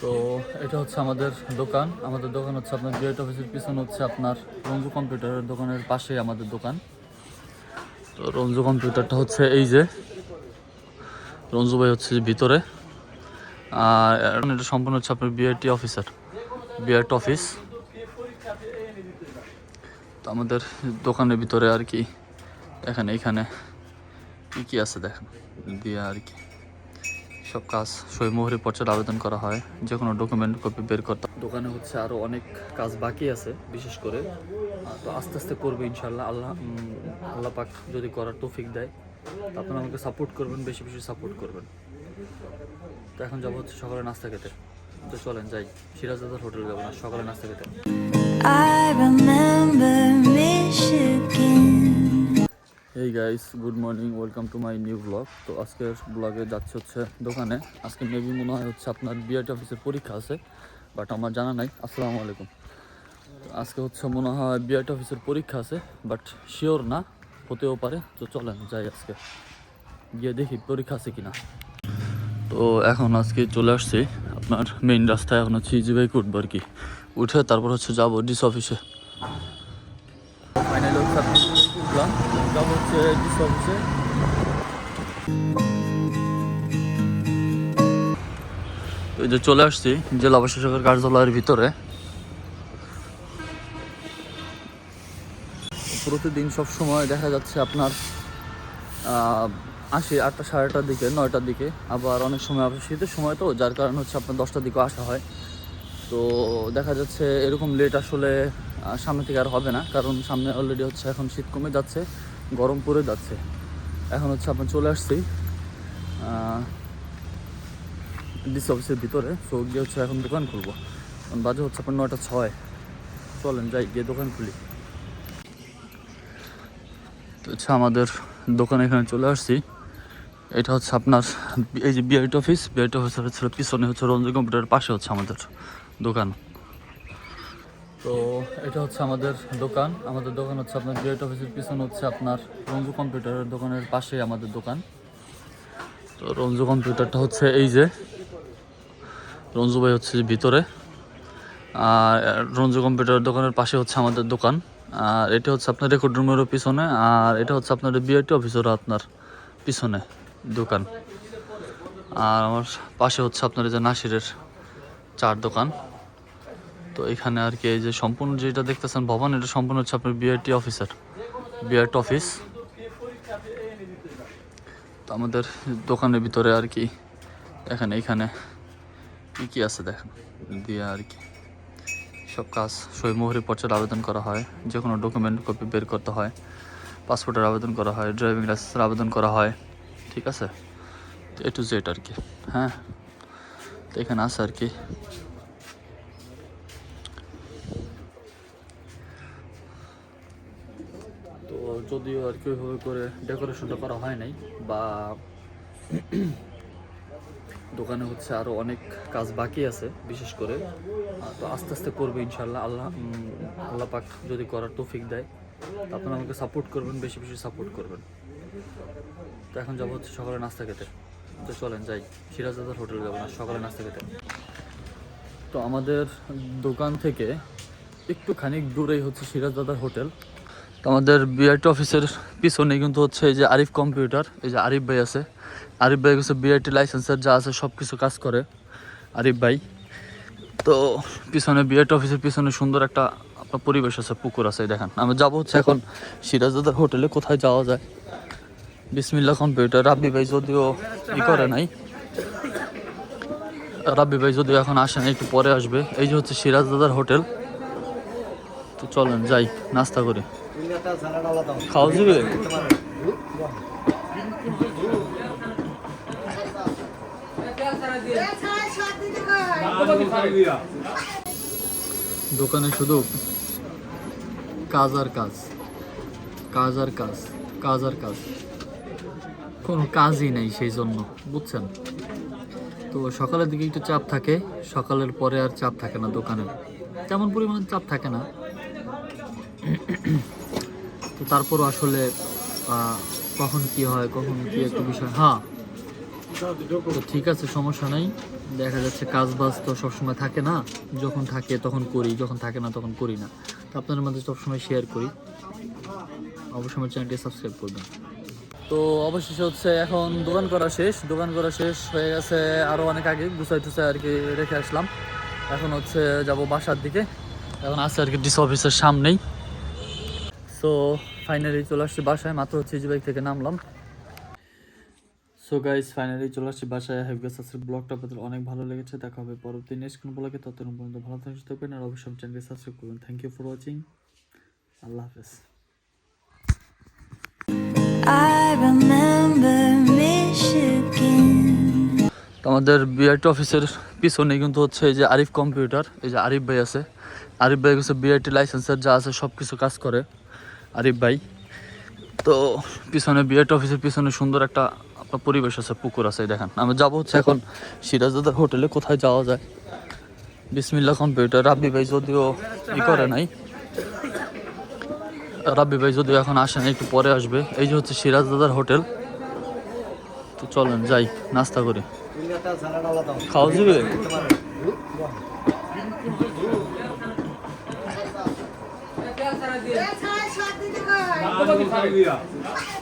তো এটা হচ্ছে আমাদের দোকান। আমাদের দোকান হচ্ছে আপনার গেট অফিসের পিছনে হচ্ছে আপনার রঞ্জু কম্পিউটারের দোকানের পাশেই আমাদের দোকান। তো রঞ্জু কম্পিউটারটা হচ্ছে এই যে। রঞ্জু ভাই হচ্ছে ভিতরে। আর এটা সম্পূর্ণ হচ্ছে আপনার বিআরটি অফিসার বিআরটি অফিস তো আমাদের দোকানের ভিতরে আর কি দেখেন এইখানে কী কী আছে দেখেন। দিয়ে আর কি। সব কাজ সই মোহরি পর্চার আবেদন করা হয় যে কোনো ডকুমেন্ট কপি বের করতে। দোকানে হচ্ছে আরও অনেক কাজ বাকি আছে বিশেষ করে তো আস্তে আস্তে করবে ইনশাল্লাহ আল্লাহ আল্লাহ পাক যদি করার তৌফিক দেয় তো আপনারা আমাকে সাপোর্ট করবেন বেশি বেশি সাপোর্ট করবেন। তো এখন যাব হচ্ছে সকালে নাস্তা খেতে। তো চলেন যাই সিরাজদাদার হোটেলে যাব না সকালে নাস্তা খেতে। I remember Michigan. এই guys good morning welcome to my new blog তো আজকের ব্লগে যাচ্ছে হচ্ছে দোকানে। আজকে মেবি মনে হয় হচ্ছে আপনার বিআরটি অফিসের পরীক্ষা আছে বাট আমার জানা নাই। আসসালামু আলাইকুম। আজকে হচ্ছে মনে হয় বিআরটি অফিসের পরীক্ষা আছে বাট শিওর না, হতেও পারে। তো চলেন যাই আজকে। গিয়ে দেখি পরীক্ষা আছে কিনা। তো এখন আজকে চলে আসছি আপনার মেইন রাস্তায়। এখন হচ্ছে ইজি বাইক উঠবো আর কি। উঠে তারপর হচ্ছে যাব ডিস অফিসে ফাইনালি যাব হচ্ছে ডিস এই যে চলে আসছি জেলা প্রশাসকের কার্যালয়ের ভিতরে। প্রতিদিন সব সময় দেখা যাচ্ছে আপনার আসি আটটা সাড়ে আটটার দিকে, নয়টার দিকে। আবার অনেক সময় শীতের সময় তো, যার কারণে হচ্ছে আপনার দশটার দিকে আসা হয়। তো দেখা যাচ্ছে এরকম লেট আসলে সামনে থেকে আর হবে না। কারণ সামনে অলরেডি হচ্ছে এখন শীত কমে যাচ্ছে। গরম পড়ে যাচ্ছে। এখন হচ্ছে আপনার চলে আসছি ডিসি অফিসের ভিতরে। তো গিয়ে হচ্ছে এখন দোকান খুলবো। বাজে হচ্ছে আপনার নয়টা ছয়। চলেন যাই, গিয়ে দোকান খুলি। হচ্ছে আমাদের দোকানে এখানে চলে আসছি। এটা হচ্ছে আপনার এই যে বিআইটি অফিস বিআইটি অফিসের পিছনে হচ্ছে রঞ্জন কম্পিউটারের পাশে হচ্ছে আমাদের দোকান। তো এটা হচ্ছে আমাদের দোকান। আমাদের দোকান হচ্ছে আপনার বিআইটি অফিসের পিছনে হচ্ছে আপনার রঞ্জু কম্পিউটারের দোকানের পাশেই আমাদের দোকান। তো রঞ্জু কম্পিউটারটা হচ্ছে এই যে, রঞ্জু ভাই হচ্ছে ভিতরে। আর রঞ্জু কম্পিউটারের দোকানের পাশে হচ্ছে আমাদের দোকান। আর এটা হচ্ছে আপনার রেকর্ড রুমেরও পিছনে, আর এটা হচ্ছে আপনার বিআইটি অফিসেরও আপনার পিছনে দোকান। আর আমার পাশে হচ্ছে আপনার যে নাসিরের চার দোকান। তো এখানে আর কি এই যে সম্পূর্ণ যেটা দেখতেছেন ভবন, এটা সম্পূর্ণ হচ্ছে আপনার বিআইটি অফিসার বিআরটি অফিস তো আমাদের দোকানের ভিতরে আর কি, এখানে এখানে কী কী আছে দেখেন? দিয়ে আর কি সব কাজ সই মোহরি পর্চার আবেদন করা হয় যে কোনো ডকুমেন্ট কপি বের করতে হয় পাসপোর্টের আবেদন করা হয় ড্রাইভিং লাইসেন্সের আবেদন করা হয়, ঠিক আছে? এ টু জেড আর কি হ্যাঁ? তো এখানে আছে আর কি তো যদিও আর কি ওইভাবে করে ডেকোরেশনটা করা হয় নাই, বা দোকানে হচ্ছে আরও অনেক কাজ বাকি আছে বিশেষ করে। তো আস্তে আস্তে করবে ইনশাল্লাহ আল্লাহ আল্লাহ পাক যদি করার তৌফিক দেয় আপনারা আমাকে সাপোর্ট করবেন, বেশি বেশি সাপোর্ট করবেন। তো এখন যাব হচ্ছে সকালে নাস্তা খেতে। তো চলেন যাই, সিরাজদাদার হোটেলে যাব না, সকালে নাস্তা খেতে। তো আমাদের দোকান থেকে একটু খানিক দূরেই হচ্ছে সিরাজদাদার হোটেল। আমাদের বিআইটি অফিসের পিছনে কিন্তু হচ্ছে এই যে আরিফ কম্পিউটার এই যে আরিফ ভাই আছে। আরিফ ভাই হচ্ছে বিআইটি লাইসেন্সের যা আছে সব কিছু কাজ করে আরিফ ভাই। তো পিছনে বিআইটি অফিসের পিছনে সুন্দর একটা আপনার পরিবেশ আছে, পুকুর আছে দেখেন। আমি যাব হচ্ছে এখন সিরাজদাদার হোটেলে, কোথায় যাওয়া যায়? বিসমিল্লা কম্পিউটার রাব্বি ভাই যদিও ই করে নাই। রাব্বি ভাই যদিও এখন আসে না একটু পরে আসবে। এই যে হচ্ছে সিরাজদাদার হোটেল। তো চলেন, যাই, নাস্তা করি। খাওয়া যাবে? দোকানে শুধু কাজ আর কাজ। কাজ আর কাজ কাজ আর কাজ। কোনো কাজই নেই সেই জন্য বুঝছেন? তো সকালের দিকে একটু চাপ থাকে সকালের পরে আর চাপ থাকে না দোকানে। তেমন পরিমাণে চাপ থাকে না। তো তারপরও আসলে কখন কি হয়, কখন কি একটু বিষয়। হ্যাঁ তো ঠিক আছে, সমস্যা নেই। দেখা যাচ্ছে কাজ বাজ তো সবসময় থাকে না। যখন থাকে তখন করি, যখন থাকে না তখন করি না। তো আপনাদের মধ্যে সবসময় শেয়ার করি। অবশ্যই আমার চ্যানেলটি সাবস্ক্রাইব করবেন। তো অবশেষে হচ্ছে এখন দোকান করা শেষ। দোকান করা শেষ হয়ে গেছে আরও অনেক আগে। গুছাই টুসাই আর কি রেখে আসলাম। এখন হচ্ছে যাব বাসার দিকে। এখন আছে আর কি ডিস অফিসের সামনেই। সো ফাইনালি চলে আসছি বাসায় মাত্র হচ্ছে বাইক থেকে নামলাম। সো গাইস ফাইনালি চলে আসছি বাসায়। হ্যাভ গেস আজকের ব্লগটা আপনাদের অনেক ভালো লেগেছে। দেখা হবে পরবর্তী নেক্সট কোনো ব্লগে ততক্ষণ পর্যন্ত ভালো থাকবেন সুস্থ থাকবেন আর অবশ্যই চ্যানেলকে সাবস্ক্রাইব করবেন। থ্যাংক ইউ ফর ওয়াচিং আল্লাহ হাফেজ। আমাদের বিআইটি অফিসের পিছনে কিন্তু হচ্ছে এই যে আরিফ কম্পিউটার এই যে আরিফ ভাই আছে। আরিফ ভাই হচ্ছে বিআইটি লাইসেন্সের যা আছে সব কিছু কাজ করে। আরিফ ভাই তো পিছনে বিআইটি অফিসের পিছনে সুন্দর একটা আপনার পরিবেশ আছে পুকুর আছে দেখেন আমি যাব হচ্ছে এখন সিরাজদাদার হোটেলে কোথায় যাওয়া যায় বিসমিল্লা কম্পিউটার রাব্বি ভাই যদিও ই করে নাই রাব্বি ভাই যদিও এখন আসে না একটু পরে আসবে এই যে হচ্ছে সিরাজদাদার হোটেল তো চলেন যাই নাস্তা করি খাওয়া যাবে 사람이사 려.